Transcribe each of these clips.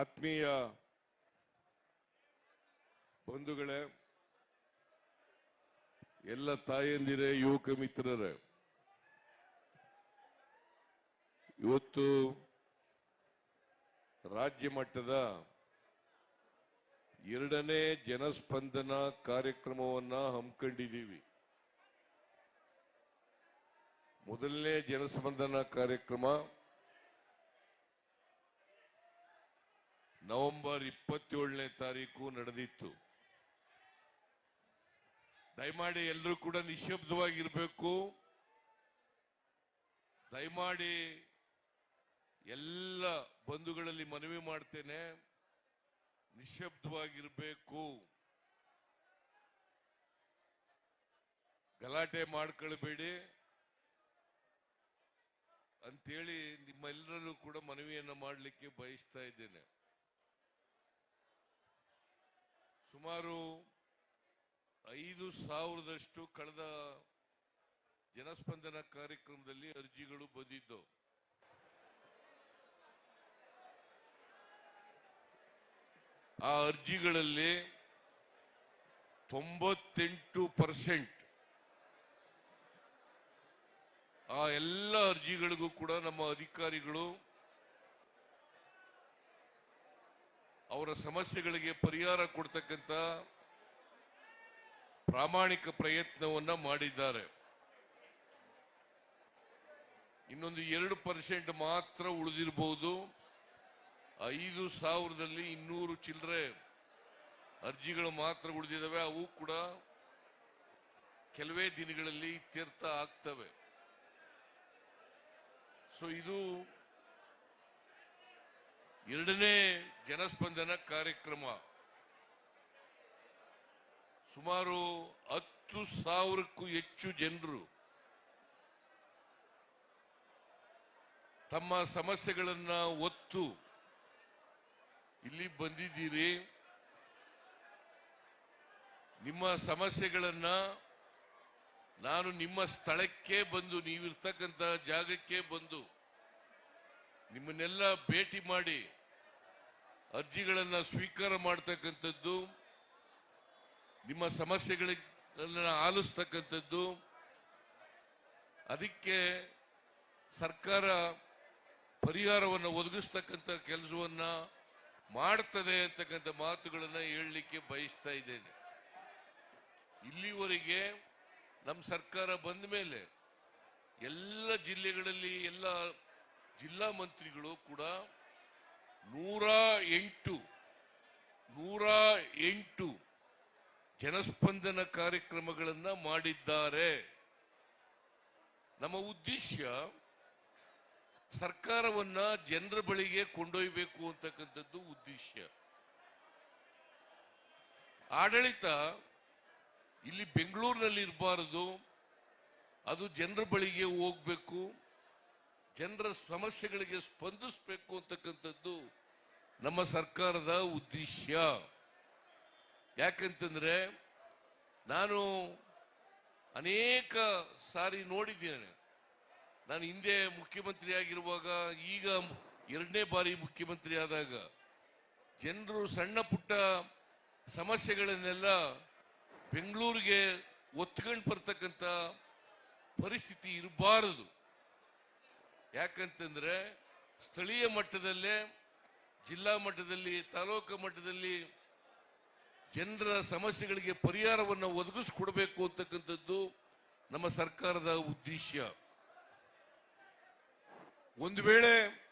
ಆತ್ಮೀಯ ಬಂಧುಗಳೇ, ಎಲ್ಲ ತಾಯಂದಿರೇ, ಯುವಕ ಮಿತ್ರರೇ, ಇವತ್ತು ರಾಜ್ಯ ಮಟ್ಟದ ಎರಡನೇ ಜನಸ್ಪಂದನ ಕಾರ್ಯಕ್ರಮವನ್ನ ಹಮ್ಮಿಕೊಂಡಿದ್ದೀವಿ. ಮೊದಲನೇ ಜನಸ್ಪಂದನ ಕಾರ್ಯಕ್ರಮ ನವೆಂಬರ್ ಇಪ್ಪತ್ತೇಳನೇ ತಾರೀಕು ನಡೆದಿತ್ತು. ದಯಮಾಡಿ ಎಲ್ಲರೂ ಕೂಡ ನಿಶಬ್ದವಾಗಿರ್ಬೇಕು ದಯಮಾಡಿ ಎಲ್ಲ ಬಂಧುಗಳಲ್ಲಿ ಮನವಿ ಮಾಡ್ತೇನೆ. ನಿಶಬ್ದವಾಗಿರ್ಬೇಕು ಗಲಾಟೆ ಮಾಡ್ಕೊಳ್ಬೇಡಿ. ಅಂತೇಳಿ ನಿಮ್ಮೆಲ್ಲರಲ್ಲೂ ಕೂಡ ಮನವಿಯನ್ನು ಮಾಡಲಿಕ್ಕೆ ಬಯಸ್ತಾ ಇದ್ದೇನೆ. ಸುಮಾರು ಐದು ಸಾವಿರದಷ್ಟು ಕಳೆದ ಜನಸ್ಪಂದನ ಕಾರ್ಯಕ್ರಮದಲ್ಲಿ ಅರ್ಜಿಗಳು ಬಂದಿದ್ದವು. ಆ ಅರ್ಜಿಗಳಲ್ಲಿ ತೊಂಬತ್ತೆಂಟು ಪರ್ಸೆಂಟ್ ಆ ಎಲ್ಲ ಅರ್ಜಿಗಳಿಗೂ ಕೂಡ ನಮ್ಮ ಅಧಿಕಾರಿಗಳು ಅವರ ಸಮಸ್ಯೆಗಳಿಗೆ ಪರಿಹಾರ ಕೊಡ್ತಕ್ಕಂಥ ಪ್ರಾಮಾಣಿಕ ಪ್ರಯತ್ನವನ್ನ ಮಾಡಿದ್ದಾರೆ. ಇನ್ನೊಂದು ಎರಡು ಪರ್ಸೆಂಟ್ ಮಾತ್ರ ಉಳಿದಿರಬಹುದು ಐದು ಸಾವಿರದಲ್ಲಿ ಇನ್ನೂರು ಚಿಲ್ಲರೆ ಅರ್ಜಿಗಳು ಮಾತ್ರ ಉಳಿದಿದ್ದಾವೆ. ಅವು ಕೂಡ ಕೆಲವೇ ದಿನಗಳಲ್ಲಿ ಇತ್ಯರ್ಥ ಆಗ್ತವೆ. ಸೊ ಇದು ಎರಡನೇ ಜನಸ್ಪಂದನ ಕಾರ್ಯಕ್ರಮ. ಸುಮಾರು ಹತ್ತು ಸಾವಿರಕ್ಕೂ ಹೆಚ್ಚು ಜನರು ತಮ್ಮ ಸಮಸ್ಯೆಗಳನ್ನ ಒತ್ತು ಇಲ್ಲಿ ಬಂದಿದ್ದೀರಿ. ನಿಮ್ಮ ಸಮಸ್ಯೆಗಳನ್ನ ನಾನು ನಿಮ್ಮ ಸ್ಥಳಕ್ಕೆ ಬಂದು, ನೀವಿರ್ತಕ್ಕಂಥ ಜಾಗಕ್ಕೆ ಬಂದು ನಿಮ್ಮನ್ನೆಲ್ಲ ಭೇಟಿ ಮಾಡಿ ಅರ್ಜಿಗಳನ್ನು ಸ್ವೀಕಾರ ಮಾಡ್ತಕ್ಕಂಥದ್ದು, ನಿಮ್ಮ ಸಮಸ್ಯೆಗಳನ್ನ ಆಲಿಸ್ತಕ್ಕಂಥದ್ದು, ಅದಕ್ಕೆ ಸರ್ಕಾರ ಪರಿಹಾರವನ್ನು ಒದಗಿಸ್ತಕ್ಕಂಥ ಕೆಲಸವನ್ನ ಮಾಡ್ತದೆ ಅಂತಕ್ಕಂಥ ಮಾತುಗಳನ್ನ ಹೇಳಲಿಕ್ಕೆ ಬಯಸ್ತಾ ಇದ್ದೇನೆ. ಇಲ್ಲಿವರೆಗೆ ನಮ್ಮ ಸರ್ಕಾರ ಬಂದ ಮೇಲೆ ಎಲ್ಲ ಜಿಲ್ಲೆಗಳಲ್ಲಿ ಎಲ್ಲ ಜಿಲ್ಲಾ ಮಂತ್ರಿಗಳು ಕೂಡ ನೂರ ಎಂಟು ನೂರ ಎಂಟು ಜನಸ್ಪಂದನ ಕಾರ್ಯಕ್ರಮಗಳನ್ನು ಮಾಡಿದ್ದಾರೆ. ನಮ್ಮ ಉದ್ದೇಶ ಸರ್ಕಾರವನ್ನ ಜನರ ಬಳಿಗೆ ಕೊಂಡೊಯ್ಯಬೇಕು ಅಂತಕ್ಕಂಥದ್ದು ಉದ್ದೇಶ ಆಡಳಿತ ಇಲ್ಲಿ ಬೆಂಗಳೂರಿನಲ್ಲಿ ಇರಬಾರದು ಅದು ಜನರ ಬಳಿಗೆ ಹೋಗ್ಬೇಕು. ಜನರ ಸಮಸ್ಯೆಗಳಿಗೆ ಸ್ಪಂದಿಸಬೇಕು ಅಂತಕ್ಕಂಥದ್ದು ನಮ್ಮ ಸರ್ಕಾರದ ಉದ್ದೇಶ ಯಾಕಂತಂದ್ರೆ ನಾನು ಅನೇಕ ಸಾರಿ ನೋಡಿದ್ದೇನೆ. ನಾನು ಹಿಂದೆ ಮುಖ್ಯಮಂತ್ರಿ ಆಗಿರುವಾಗ ಈಗ ಎರಡನೇ ಬಾರಿ ಮುಖ್ಯಮಂತ್ರಿ ಆದಾಗ ಜನರು ಸಣ್ಣ ಪುಟ್ಟ ಸಮಸ್ಯೆಗಳನ್ನೆಲ್ಲ ಬೆಂಗಳೂರಿಗೆ ಒತ್ಕೊಂಡು ಬರ್ತಕ್ಕಂಥ ಪರಿಸ್ಥಿತಿ ಇರಬಾರದು. ಯಾಕಂತಂದ್ರೆ ಸ್ಥಳೀಯ ಮಟ್ಟದಲ್ಲೇ, ಜಿಲ್ಲಾ ಮಟ್ಟದಲ್ಲಿ, ತಾಲೂಕು ಮಟ್ಟದಲ್ಲಿ ಜನರ ಸಮಸ್ಯೆಗಳಿಗೆ ಪರಿಹಾರವನ್ನು ಒದಗಿಸ್ಕೊಡ್ಬೇಕು ಅಂತಕ್ಕಂಥದ್ದು ನಮ್ಮ ಸರ್ಕಾರದ ಉದ್ದೇಶ. ಒಂದು ವೇಳೆ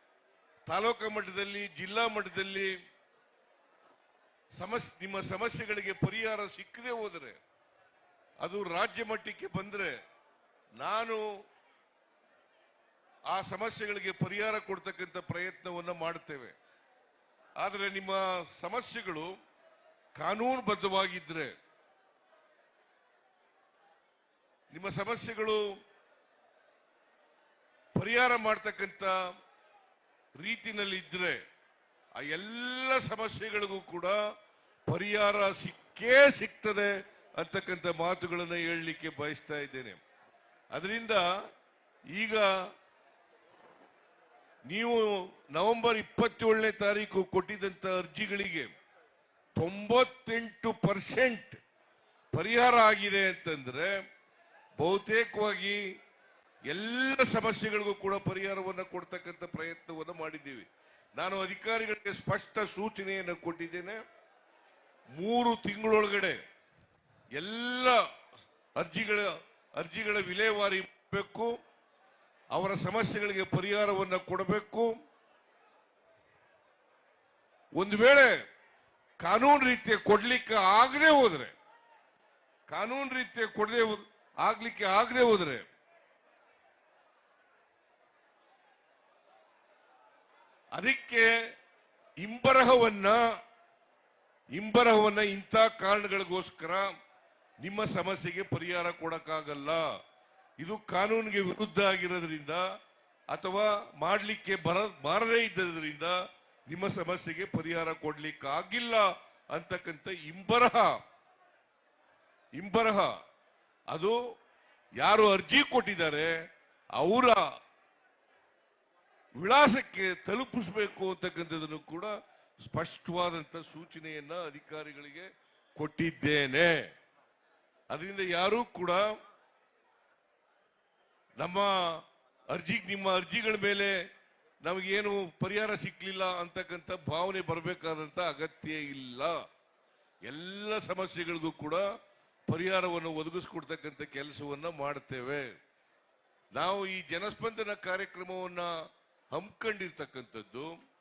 ತಾಲೂಕು ಮಟ್ಟದಲ್ಲಿ, ಜಿಲ್ಲಾ ಮಟ್ಟದಲ್ಲಿ ಸಮಸ್, ನಿಮ್ಮ ಸಮಸ್ಯೆಗಳಿಗೆ ಪರಿಹಾರ ಸಿಕ್ಕದೆ ಹೋದರೆ, ಅದು ರಾಜ್ಯ ಮಟ್ಟಕ್ಕೆ ಬಂದರೆ, ನಾನು ಆ ಸಮಸ್ಯೆಗಳಿಗೆ ಪರಿಹಾರ ಕೊಡ್ತಕ್ಕಂಥ ಪ್ರಯತ್ನವನ್ನು ಮಾಡುತ್ತೇವೆ. ಆದರೆ ನಿಮ್ಮ ಸಮಸ್ಯೆಗಳು ಕಾನೂನುಬದ್ಧವಾಗಿದ್ದರೆ ನಿಮ್ಮ ಸಮಸ್ಯೆಗಳು ಪರಿಹಾರ ಮಾಡ್ತಕ್ಕಂಥ ರೀತಿನಲ್ಲಿ ಇದ್ರೆ ಆ ಎಲ್ಲ ಸಮಸ್ಯೆಗಳಿಗೂ ಕೂಡ ಪರಿಹಾರ ಸಿಕ್ಕೇ ಸಿಗ್ತದೆ ಅಂತಕ್ಕಂಥ ಮಾತುಗಳನ್ನು ಹೇಳಲಿಕ್ಕೆ ಬಯಸ್ತಾ ಇದ್ದೇನೆ. ಅದರಿಂದ ಈಗ ನೀವು ನವೆಂಬರ್ ಇಪ್ಪತ್ತೇಳನೇ ತಾರೀಕು ಕೊಟ್ಟಿದ್ದಂತ ಅರ್ಜಿಗಳಿಗೆ ತೊಂಬತ್ತೆಂಟು ಪರ್ಸೆಂಟ್ ಪರಿಹಾರ ಆಗಿದೆ ಅಂತಂದ್ರೆ ಬಹುತೇಕವಾಗಿ ಎಲ್ಲ ಸಮಸ್ಯೆಗಳಿಗೂ ಕೂಡ ಪರಿಹಾರವನ್ನು ಕೊಡ್ತಕ್ಕಂಥ ಪ್ರಯತ್ನವನ್ನು ಮಾಡಿದ್ದೀವಿ. ನಾನು ಅಧಿಕಾರಿಗಳಿಗೆ ಸ್ಪಷ್ಟ ಸೂಚನೆಯನ್ನು ಕೊಟ್ಟಿದ್ದೇನೆ. ಮೂರು ತಿಂಗಳೊಳಗಡೆ ಎಲ್ಲ ಅರ್ಜಿಗಳ ಅರ್ಜಿಗಳ ವಿಲೇವಾರಿ ಮಾಡಬೇಕು. ಅವರ ಸಮಸ್ಯೆಗಳಿಗೆ ಪರಿಹಾರವನ್ನು ಕೊಡಬೇಕು. ಒಂದು ವೇಳೆ ಕಾನೂನು ರೀತಿಯ ಕೊಡ್ಲಿಕ್ಕೆ ಆಗದೆ ಹೋದ್ರೆ, ಕಾನೂನು ರೀತಿಯ ಕೊಡದೆ ಆಗ್ಲಿಕ್ಕೆ ಆಗದೆ ಹೋದ್ರೆ, ಅದಕ್ಕೆ ಇಂಬರಹವನ್ನ ಇಂಬರಹವನ್ನ ಇಂಥ ಕಾರಣಗಳಿಗೋಸ್ಕರ ನಿಮ್ಮ ಸಮಸ್ಯೆಗೆ ಪರಿಹಾರ ಕೊಡಕ್ಕಾಗಲ್ಲ. ಇದು ಕಾನೂನಿಗೆ ವಿರುದ್ಧ ಆಗಿರೋದ್ರಿಂದ ಅಥವಾ ಮಾಡಲಿಕ್ಕೆ ಬರ, ಬಾರದೇ ಇದ್ದರಿಂದ ನಿಮ್ಮ ಸಮಸ್ಯೆಗೆ ಪರಿಹಾರ ಕೊಡ್ಲಿಕ್ಕೆ ಆಗಿಲ್ಲ ಅಂತಕ್ಕಂಥ ಇಂಬರಹ. ಇಂಬರಹ. ಅದು ಯಾರು ಅರ್ಜಿ ಕೊಟ್ಟಿದ್ದಾರೆ, ಅವರ ವಿಳಾಸಕ್ಕೆ ತಲುಪಿಸಬೇಕು ಅಂತಕ್ಕಂಥದ್ದನ್ನು ಕೂಡ ಸ್ಪಷ್ಟವಾದಂತ ಸೂಚನೆಯನ್ನ ಅಧಿಕಾರಿಗಳಿಗೆ ಕೊಟ್ಟಿದ್ದೇನೆ. ಅದರಿಂದ ಯಾರೂ ಕೂಡ ನಮ್ಮ ಅರ್ಜಿ, ನಿಮ್ಮ ಅರ್ಜಿಗಳ ಮೇಲೆ ನಮಗೇನು ಪರಿಹಾರ ಸಿಗಲಿಲ್ಲ ಅಂತಕ್ಕಂಥ ಭಾವನೆ ಬರಬೇಕಾದಂತ ಅಗತ್ಯ ಇಲ್ಲ. ಎಲ್ಲ ಸಮಸ್ಯೆಗಳಿಗೂ ಕೂಡ ಪರಿಹಾರವನ್ನು ಒದಗಿಸ್ಕೊಡ್ತಕ್ಕಂಥ ಕೆಲಸವನ್ನ ಮಾಡ್ತೇವೆ. ನಾವು ಈ ಜನಸ್ಪಂದನ ಕಾರ್ಯಕ್ರಮವನ್ನ ಹಮ್ಮಿಕೊಂಡಿರ್ತಕ್ಕಂಥದ್ದು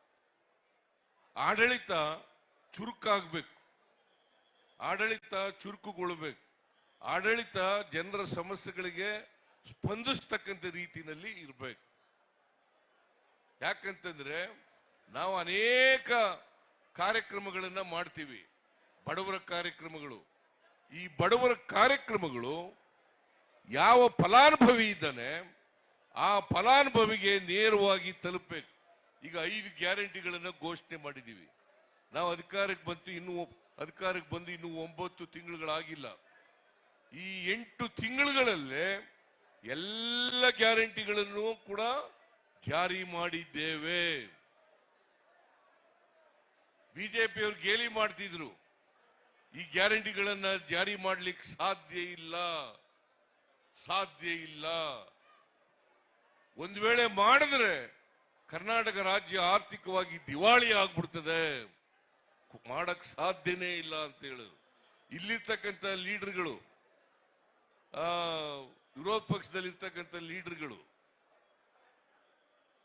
ಆಡಳಿತ ಚುರುಕಾಗಬೇಕು. ಆಡಳಿತ ಚುರುಕುಗೊಳ್ಬೇಕು. ಆಡಳಿತ ಜನರ ಸಮಸ್ಯೆಗಳಿಗೆ ಸ್ಪಂದಿಸ್ತಕ್ಕಂಥ ರೀತಿಯಲ್ಲಿ ಇರಬೇಕು. ಯಾಕಂತಂದ್ರೆ ನಾವು ಅನೇಕ ಕಾರ್ಯಕ್ರಮಗಳನ್ನ ಮಾಡ್ತೀವಿ. ಬಡವರ ಕಾರ್ಯಕ್ರಮಗಳು. ಈ ಬಡವರ ಕಾರ್ಯಕ್ರಮಗಳು ಯಾವ ಫಲಾನುಭವಿ ಇದ್ದಾನೆ, ಆ ಫಲಾನುಭವಿಗೆ ನೇರವಾಗಿ ತಲುಪಬೇಕು. ಈಗ ಐದು ಗ್ಯಾರಂಟಿಗಳನ್ನ ಘೋಷಣೆ ಮಾಡಿದ್ದೀವಿ. ನಾವು ಅಧಿಕಾರಕ್ಕೆ ಬಂತು ಇನ್ನು ಅಧಿಕಾರಕ್ಕೆ ಬಂದು ಇನ್ನು ಒಂಬತ್ತು ತಿಂಗಳುಗಳಾಗಿಲ್ಲ. ಈ ಎಂಟು ತಿಂಗಳುಗಳಲ್ಲೇ ಎಲ್ಲ ಗ್ಯಾರಂಟಿಗಳನ್ನು ಕೂಡ ಜಾರಿ ಮಾಡಿದ್ದೇವೆ. ಬಿಜೆಪಿಯವರು ಗೇಲಿ ಮಾಡ್ತಿದ್ರು. ಈ ಗ್ಯಾರಂಟಿಗಳನ್ನ ಜಾರಿ ಮಾಡ್ಲಿಕ್ಕೆ ಸಾಧ್ಯ ಇಲ್ಲ. ಸಾಧ್ಯ ಇಲ್ಲ. ಒಂದು ವೇಳೆ ಮಾಡಿದ್ರೆ ಕರ್ನಾಟಕ ರಾಜ್ಯ ಆರ್ಥಿಕವಾಗಿ ದಿವಾಳಿ ಆಗ್ಬಿಡ್ತದೆ. ಮಾಡಕ್ ಸಾಧ್ಯನೇ ಇಲ್ಲ ಅಂತ ಹೇಳಿದ್ರು ಇಲ್ಲಿರ್ತಕ್ಕಂಥ ಲೀಡರ್ಗಳು ವಿರೋಧ ಪಕ್ಷದಲ್ಲಿ ಇರ್ತಕ್ಕಂಥ ಲೀಡರ್ಗಳು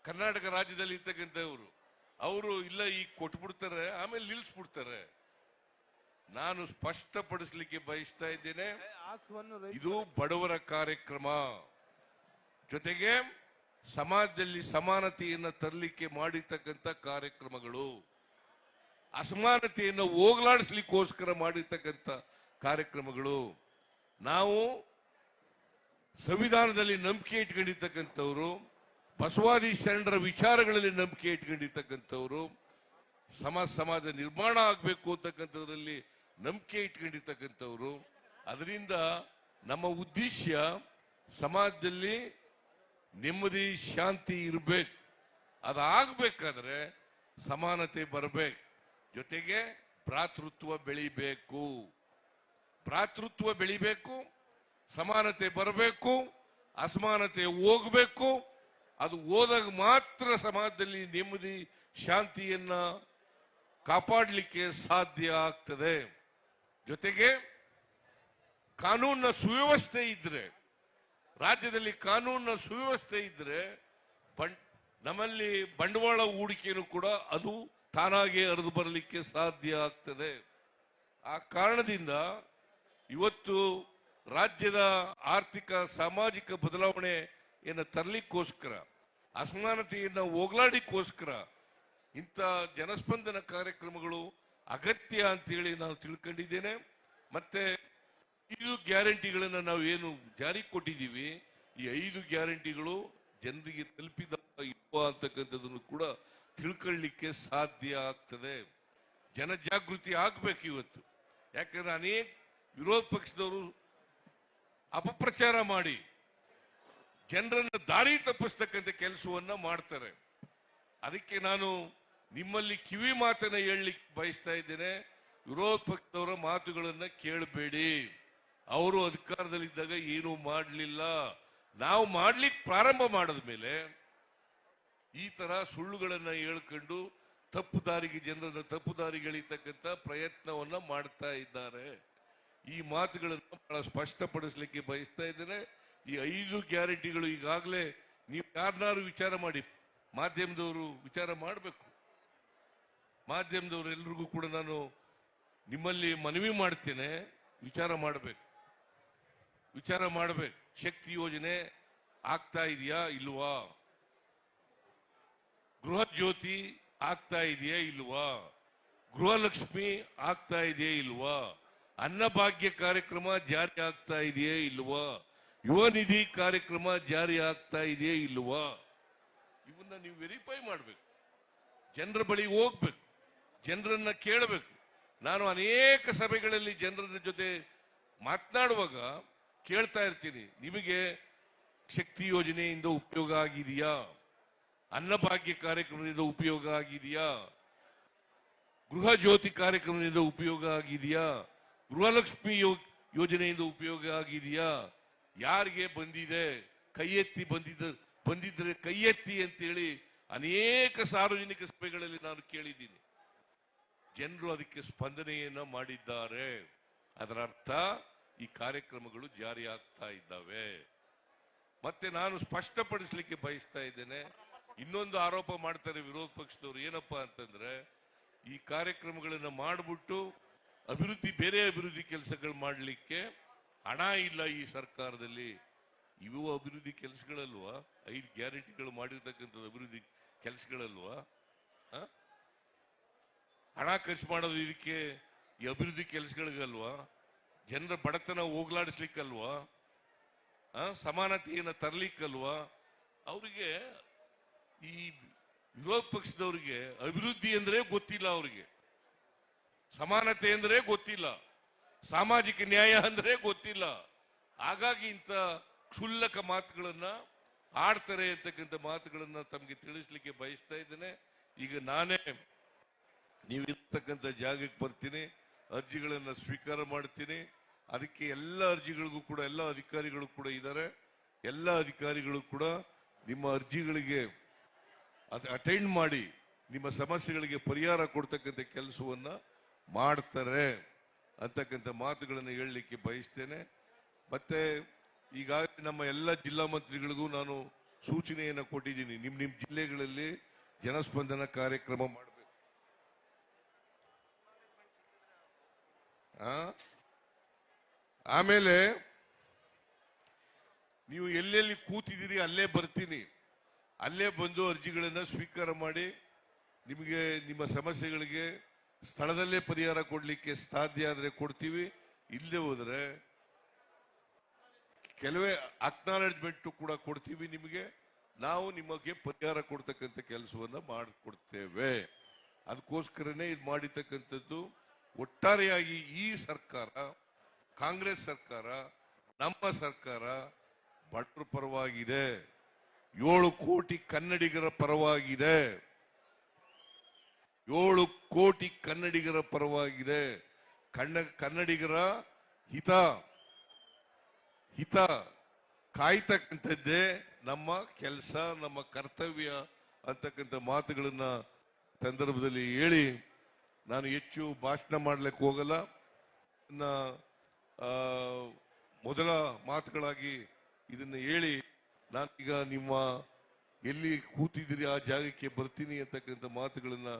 ಕರ್ನಾಟಕ ರಾಜ್ಯದಲ್ಲಿ ಇರ್ತಕ್ಕಂಥವ್ರು ಅವರು ಇಲ್ಲ ಈಗ ಕೊಟ್ಬಿಡ್ತಾರೆ ಆಮೇಲೆ ನಿಲ್ಲಿಸ್ಬಿಡ್ತಾರೆ ನಾನು ಸ್ಪಷ್ಟಪಡಿಸಲಿಕ್ಕೆ ಬಯಸ್ತಾ ಇದ್ದೇನೆ ಇದು ಬಡವರ ಕಾರ್ಯಕ್ರಮ. ಜೊತೆಗೆ ಸಮಾಜದಲ್ಲಿ ಸಮಾನತೆಯನ್ನು ತರಲಿಕ್ಕೆ ಮಾಡಿರ್ತಕ್ಕಂಥ ಕಾರ್ಯಕ್ರಮಗಳು. ಅಸಮಾನತೆಯನ್ನು ಹೋಗಲಾಡಿಸ್ಲಿಕ್ಕೋಸ್ಕರ ಮಾಡಿರ್ತಕ್ಕಂಥ ಕಾರ್ಯಕ್ರಮಗಳು. ನಾವು ಸಂವಿಧಾನದಲ್ಲಿ ನಂಬಿಕೆ ಇಟ್ಕೊಂಡಿರ್ತಕ್ಕಂಥವ್ರು, ಬಸವಾದಿ ಶರಣರ ವಿಚಾರಗಳಲ್ಲಿ ನಂಬಿಕೆ ಇಟ್ಕೊಂಡಿರ್ತಕ್ಕಂಥವ್ರು ಸಮಾಜ ಸಮಾಜ ನಿರ್ಮಾಣ ಆಗಬೇಕು ಅಂತಕ್ಕಂಥದ್ರಲ್ಲಿ ನಂಬಿಕೆ ಇಟ್ಕೊಂಡಿರ್ತಕ್ಕಂಥವ್ರು. ಅದರಿಂದ ನಮ್ಮ ಉದ್ದೇಶ ಸಮಾಜದಲ್ಲಿ ನೆಮ್ಮದಿ, ಶಾಂತಿ ಇರಬೇಕು. ಅದಾಗಬೇಕಾದ್ರೆ ಸಮಾನತೆ ಬರಬೇಕು. ಜೊತೆಗೆ ಭ್ರಾತೃತ್ವ ಬೆಳಿಬೇಕು. ಭ್ರಾತೃತ್ವ ಬೆಳಿಬೇಕು. ಸಮಾನತೆ ಬರಬೇಕು, ಅಸಮಾನತೆ ಹೋಗಬೇಕು, ಅದು ಹೋದಾಗ ಮಾತ್ರ ಸಮಾಜದಲ್ಲಿ ನೆಮ್ಮದಿ, ಶಾಂತಿಯನ್ನ ಕಾಪಾಡಲಿಕ್ಕೆ ಸಾಧ್ಯ ಆಗ್ತದೆ. ಜೊತೆಗೆ ಕಾನೂನಿನ ಸುವ್ಯವಸ್ಥೆ ಇದ್ರೆ, ರಾಜ್ಯದಲ್ಲಿ ಕಾನೂನಿನ ಸುವ್ಯವಸ್ಥೆ ಇದ್ರೆ ನಮ್ಮಲ್ಲಿ ಬಂಡವಾಳ ಹೂಡಿಕೆಯನ್ನು ಕೂಡ ಅದು ತಾನಾಗೆ ಹರಿದು ಬರಲಿಕ್ಕೆ ಸಾಧ್ಯ ಆಗ್ತದೆ. ಆ ಕಾರಣದಿಂದ ಇವತ್ತು ರಾಜ್ಯದ ಆರ್ಥಿಕ, ಸಾಮಾಜಿಕ ಬದಲಾವಣೆಯನ್ನು ತರಲಿಕ್ಕೋಸ್ಕರ ಅಸಮಾನತೆಯನ್ನು ಹೋಗ್ಲಾಡಿಕ್ಕೋಸ್ಕರ ಇಂಥ ಜನಸ್ಪಂದನ ಕಾರ್ಯಕ್ರಮಗಳು ಅಗತ್ಯ ಅಂತೇಳಿ ನಾನು ತಿಳ್ಕೊಂಡಿದ್ದೇನೆ. ಮತ್ತೆ ಐದು ಗ್ಯಾರಂಟಿಗಳನ್ನು ನಾವು ಏನು ಜಾರಿ ಕೊಟ್ಟಿದ್ದೀವಿ. ಈ ಐದು ಗ್ಯಾರಂಟಿಗಳು ಜನರಿಗೆ ತಲುಪಿದ ಇಲ್ಲ ಅಂತಕ್ಕಂಥದ್ದನ್ನು ಕೂಡ ತಿಳ್ಕೊಳ್ಳಿಕ್ಕೆ ಸಾಧ್ಯ ಆಗ್ತದೆ. ಜನಜಾಗೃತಿ ಆಗ್ಬೇಕು ಇವತ್ತು. ಯಾಕಂದ್ರೆ ಅನೇಕ ವಿರೋಧ ಪಕ್ಷದವರು ಅಪಪ್ರಚಾರ ಮಾಡಿ ಜನರನ್ನು ದಾರಿ ತಪ್ಪಿಸ್ತಕ್ಕಂಥ ಕೆಲಸವನ್ನ ಮಾಡ್ತಾರೆ. ಅದಕ್ಕೆ ನಾನು ನಿಮ್ಮಲ್ಲಿ ಕಿವಿ ಮಾತನ್ನ ಹೇಳಲಿಕ್ಕೆ ಬಯಸ್ತಾ ಇದ್ದೇನೆ. ವಿರೋಧ ಪಕ್ಷದವರ ಮಾತುಗಳನ್ನ ಕೇಳಬೇಡಿ. ಅವರು ಅಧಿಕಾರದಲ್ಲಿದ್ದಾಗ ಏನು ಮಾಡಲಿಲ್ಲ. ನಾವು ಮಾಡ್ಲಿಕ್ಕೆ ಪ್ರಾರಂಭ ಮಾಡಿದ ಮೇಲೆ ಈ ತರ ಸುಳ್ಳುಗಳನ್ನ ಹೇಳ್ಕೊಂಡು ತಪ್ಪು ದಾರಿಗೆ, ಜನರನ್ನ ತಪ್ಪು ದಾರಿಗೆ ಎಳಿತಕ್ಕಂತ ಪ್ರಯತ್ನವನ್ನ ಮಾಡ್ತಾ ಇದ್ದಾರೆ. ಈ ಮಾತುಗಳನ್ನು ಬಹಳ ಸ್ಪಷ್ಟಪಡಿಸಲಿಕ್ಕೆ ಬಯಸ್ತಾ ಇದ್ದೇನೆ. ಈ ಐದು ಗ್ಯಾರಂಟಿಗಳು ಈಗಾಗಲೇ ನೀವು ಯಾರನ್ನಾರು ವಿಚಾರ ಮಾಡಿ, ಮಾಧ್ಯಮದವರು ವಿಚಾರ ಮಾಡಬೇಕು. ಮಾಧ್ಯಮದವರು ಎಲ್ರಿಗೂ ಕೂಡ ನಾನು ನಿಮ್ಮಲ್ಲಿ ಮನವಿ ಮಾಡ್ತೇನೆ, ವಿಚಾರ ಮಾಡಬೇಕು. ವಿಚಾರ ಮಾಡಬೇಕು. ಶಕ್ತಿ ಯೋಜನೆ ಆಗ್ತಾ ಇದೆಯಾ ಇಲ್ವಾ? ಗೃಹ ಜ್ಯೋತಿ ಆಗ್ತಾ ಇದೆಯಾ ಇಲ್ವಾ? ಗೃಹಲಕ್ಷ್ಮಿ ಆಗ್ತಾ ಇದೆಯಾ ಇಲ್ವಾ? ಅನ್ನಭಾಗ್ಯ ಕಾರ್ಯಕ್ರಮ ಜಾರಿ ಆಗ್ತಾ ಇದೆಯೇ ಇಲ್ವಾ? ಯುವ ನಿಧಿ ಕಾರ್ಯಕ್ರಮ ಜಾರಿ ಆಗ್ತಾ ಇದೆಯೇ ಇಲ್ವಾ? ಇವನ್ನ ನೀವು ವೆರಿಫೈ ಮಾಡಬೇಕು. ಜನರ ಬಳಿ ಹೋಗ್ಬೇಕು. ಜನರನ್ನ ಕೇಳಬೇಕು. ನಾನು ಅನೇಕ ಸಭೆಗಳಲ್ಲಿ ಜನರ ಜೊತೆ ಮಾತನಾಡುವಾಗ ಕೇಳ್ತಾ ಇರ್ತೀನಿ, ನಿಮಗೆ ಶಕ್ತಿ ಯೋಜನೆಯಿಂದ ಉಪಯೋಗ ಆಗಿದೆಯಾ? ಅನ್ನಭಾಗ್ಯ ಕಾರ್ಯಕ್ರಮದಿಂದ ಉಪಯೋಗ ಆಗಿದೆಯಾ? ಗೃಹ ಜ್ಯೋತಿ ಕಾರ್ಯಕ್ರಮದಿಂದ ಉಪಯೋಗ ಆಗಿದೆಯಾ? ಗೃಹಲಕ್ಷ್ಮಿ ಯೋಜನೆಯಿಂದ ಉಪಯೋಗ ಆಗಿದೆಯಾ? ಯಾರಿಗೆ ಬಂದಿದೆ? ಕೈ ಎತ್ತಿ ಬಂದಿದ್ದ ಬಂದಿದ್ರೆ ಕೈ ಎತ್ತಿ ಅಂತೇಳಿ ಅನೇಕ ಸಾರ್ವಜನಿಕ ಸಭೆಗಳಲ್ಲಿ ನಾನು ಕೇಳಿದ್ದೀನಿ. ಜನರು ಅದಕ್ಕೆ ಸ್ಪಂದನೆಯನ್ನ ಮಾಡಿದ್ದಾರೆ. ಅದರ ಅರ್ಥ ಈ ಕಾರ್ಯಕ್ರಮಗಳು ಜಾರಿ ಆಗ್ತಾ ಇದ್ದಾವೆ. ಮತ್ತೆ ನಾನು ಸ್ಪಷ್ಟಪಡಿಸಲಿಕ್ಕೆ ಬಯಸ್ತಾ ಇದ್ದೇನೆ, ಇನ್ನೊಂದು ಆರೋಪ ಮಾಡ್ತಾರೆ ವಿರೋಧ ಪಕ್ಷದವರು ಏನಪ್ಪಾ ಅಂತಂದ್ರೆ, ಈ ಕಾರ್ಯಕ್ರಮಗಳನ್ನು ಮಾಡಿಬಿಟ್ಟು ಅಭಿವೃದ್ಧಿ, ಬೇರೆ ಅಭಿವೃದ್ಧಿ ಕೆಲಸಗಳು ಮಾಡಲಿಕ್ಕೆ ಹಣ ಇಲ್ಲ ಈ ಸರ್ಕಾರದಲ್ಲಿ. ಇವು ಅಭಿವೃದ್ಧಿ ಕೆಲಸಗಳಲ್ವಾ? ಐದು ಗ್ಯಾರಂಟಿಗಳು ಮಾಡಿರ್ತಕ್ಕಂಥದ್ದು ಅಭಿವೃದ್ಧಿ ಕೆಲಸಗಳಲ್ವಾ? ಹಣ ಖರ್ಚು ಮಾಡೋದು ಇದಕ್ಕೆ ಈ ಅಭಿವೃದ್ಧಿ ಕೆಲಸಗಳಿಗಲ್ವಾ? ಜನರ ಬಡತನ ಹೋಗ್ಲಾಡಿಸ್ಲಿಕ್ಕಲ್ವಾ? ಸಮಾನತೆಯನ್ನು ತರಲಿಕ್ಕಲ್ವಾ? ಅವರಿಗೆ ಈ ವಿರೋಧ ಪಕ್ಷದವರಿಗೆ ಅಭಿವೃದ್ಧಿ ಅಂದ್ರೆ ಗೊತ್ತಿಲ್ಲ ಅವರಿಗೆ. ಸಮಾನತೆ ಅಂದ್ರೆ ಗೊತ್ತಿಲ್ಲ. ಸಾಮಾಜಿಕ ನ್ಯಾಯ ಅಂದ್ರೆ ಗೊತ್ತಿಲ್ಲ. ಹಾಗಾಗಿ ಇಂಥ ಕ್ಷುಲ್ಲಕ ಮಾತುಗಳನ್ನ, ಆಡ್ತಾರೆ ಅಂತಕ್ಕಂಥ ಮಾತುಗಳನ್ನ ತಮಗೆ ತಿಳಿಸ್ಲಿಕ್ಕೆ ಬಯಸ್ತಾ ಇದ್ದೇನೆ. ಈಗ ನಾನೇ ನೀವು ಇರ್ತಕ್ಕಂಥ ಜಾಗಕ್ಕೆ ಬರ್ತೀನಿ, ಅರ್ಜಿಗಳನ್ನ ಸ್ವೀಕಾರ ಮಾಡ್ತೀನಿ. ಅದಕ್ಕೆ ಎಲ್ಲ ಅರ್ಜಿಗಳಿಗೂ ಕೂಡ, ಎಲ್ಲ ಅಧಿಕಾರಿಗಳು ಕೂಡ ಇದ್ದಾರೆ. ಎಲ್ಲ ಅಧಿಕಾರಿಗಳು ಕೂಡ ನಿಮ್ಮ ಅರ್ಜಿಗಳಿಗೆ ಅಟೆಂಡ್ ಮಾಡಿ, ನಿಮ್ಮ ಸಮಸ್ಯೆಗಳಿಗೆ ಪರಿಹಾರ ಕೊಡ್ತಕ್ಕಂಥ ಕೆಲಸವನ್ನ ಮಾಡ್ತಾರೆ ಅಂತಕ್ಕಂಥ ಮಾತುಗಳನ್ನು ಹೇಳಲಿಕ್ಕೆ ಬಯಸ್ತೇನೆ. ಮತ್ತೆ ಈಗಾಗಲೇ ನಮ್ಮ ಎಲ್ಲ ಜಿಲ್ಲಾ ಮಂತ್ರಿಗಳಿಗೂ ನಾನು ಸೂಚನೆಯನ್ನು ಕೊಟ್ಟಿದ್ದೀನಿ. ನಿಮ್ಮ ನಿಮ್ಮ ಜಿಲ್ಲೆಗಳಲ್ಲಿ ಜನಸ್ಪಂದನ ಕಾರ್ಯಕ್ರಮ ಮಾಡಬೇಕು. ಆಮೇಲೆ ನೀವು ಎಲ್ಲೆಲ್ಲಿ ಕೂತಿದ್ದೀರಿ ಅಲ್ಲೇ ಬರ್ತೀನಿ. ಅಲ್ಲೇ ಬಂದು ಅರ್ಜಿಗಳನ್ನು ಸ್ವೀಕಾರ ಮಾಡಿ ನಿಮಗೆ ನಿಮ್ಮ ಸಮಸ್ಯೆಗಳಿಗೆ ಸ್ಥಳದಲ್ಲೇ ಪರಿಹಾರ ಕೊಡಲಿಕ್ಕೆ ಸಾಧ್ಯ ಆದರೆ ಕೊಡ್ತೀವಿ. ಇಲ್ಲದೆ ಹೋದರೆ ಕೆಲವೇ ಅಕ್ನಾಲೆಜ್ಮೆಂಟು ಕೂಡ ಕೊಡ್ತೀವಿ ನಿಮಗೆ. ನಾವು ನಿಮಗೆ ಪರಿಹಾರ ಕೊಡ್ತಕ್ಕಂಥ ಕೆಲಸವನ್ನ ಮಾಡಿಕೊಡ್ತೇವೆ. ಅದಕ್ಕೋಸ್ಕರನೇ ಇದು ಮಾಡಿರ್ತಕ್ಕಂಥದ್ದು ಒಟ್ಟಾರೆಯಾಗಿ ಈ ಸರ್ಕಾರ, ಕಾಂಗ್ರೆಸ್ ಸರ್ಕಾರ, ನಮ್ಮ ಸರ್ಕಾರ ಭಟ್ರ ಪರವಾಗಿದೆ. ಏಳು ಕೋಟಿ ಕನ್ನಡಿಗರ ಪರವಾಗಿದೆ. ಏಳು ಕೋಟಿ ಕನ್ನಡಿಗರ ಪರವಾಗಿದೆ. ಕಣ್ಣ, ಕನ್ನಡಿಗರ ಹಿತ ಹಿತ ಕಾಯ್ತಕ್ಕಂಥದ್ದೇ ನಮ್ಮ ಕೆಲಸ, ನಮ್ಮ ಕರ್ತವ್ಯ ಅಂತಕ್ಕಂಥ ಮಾತುಗಳನ್ನ ಸಂದರ್ಭದಲ್ಲಿ ಹೇಳಿ ನಾನು ಹೆಚ್ಚು ಭಾಷಣ ಮಾಡ್ಲಿಕ್ಕೆ ಹೋಗಲ್ಲ. ಮೊದಲ ಮಾತುಗಳಾಗಿ ಇದನ್ನ ಹೇಳಿ ನಾನೀಗ ನಿಮ್ಮ ಎಲ್ಲಿ ಕೂತಿದ್ದೀರಿ ಆ ಜಾಗಕ್ಕೆ ಬರ್ತೀನಿ ಅಂತಕ್ಕಂಥ ಮಾತುಗಳನ್ನ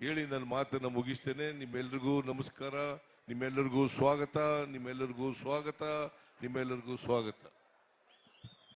ಹೇಳಿ ನನ್ನ ಮಾತನ್ನು ಮುಗಿಸ್ತೇನೆ. ನಿಮ್ಮೆಲ್ರಿಗೂ ನಮಸ್ಕಾರ. ನಿಮ್ಮೆಲ್ಲರಿಗೂ ಸ್ವಾಗತ. ನಿಮ್ಮೆಲ್ಲರಿಗೂ ಸ್ವಾಗತ. ನಿಮ್ಮೆಲ್ಲರಿಗೂ ಸ್ವಾಗತ.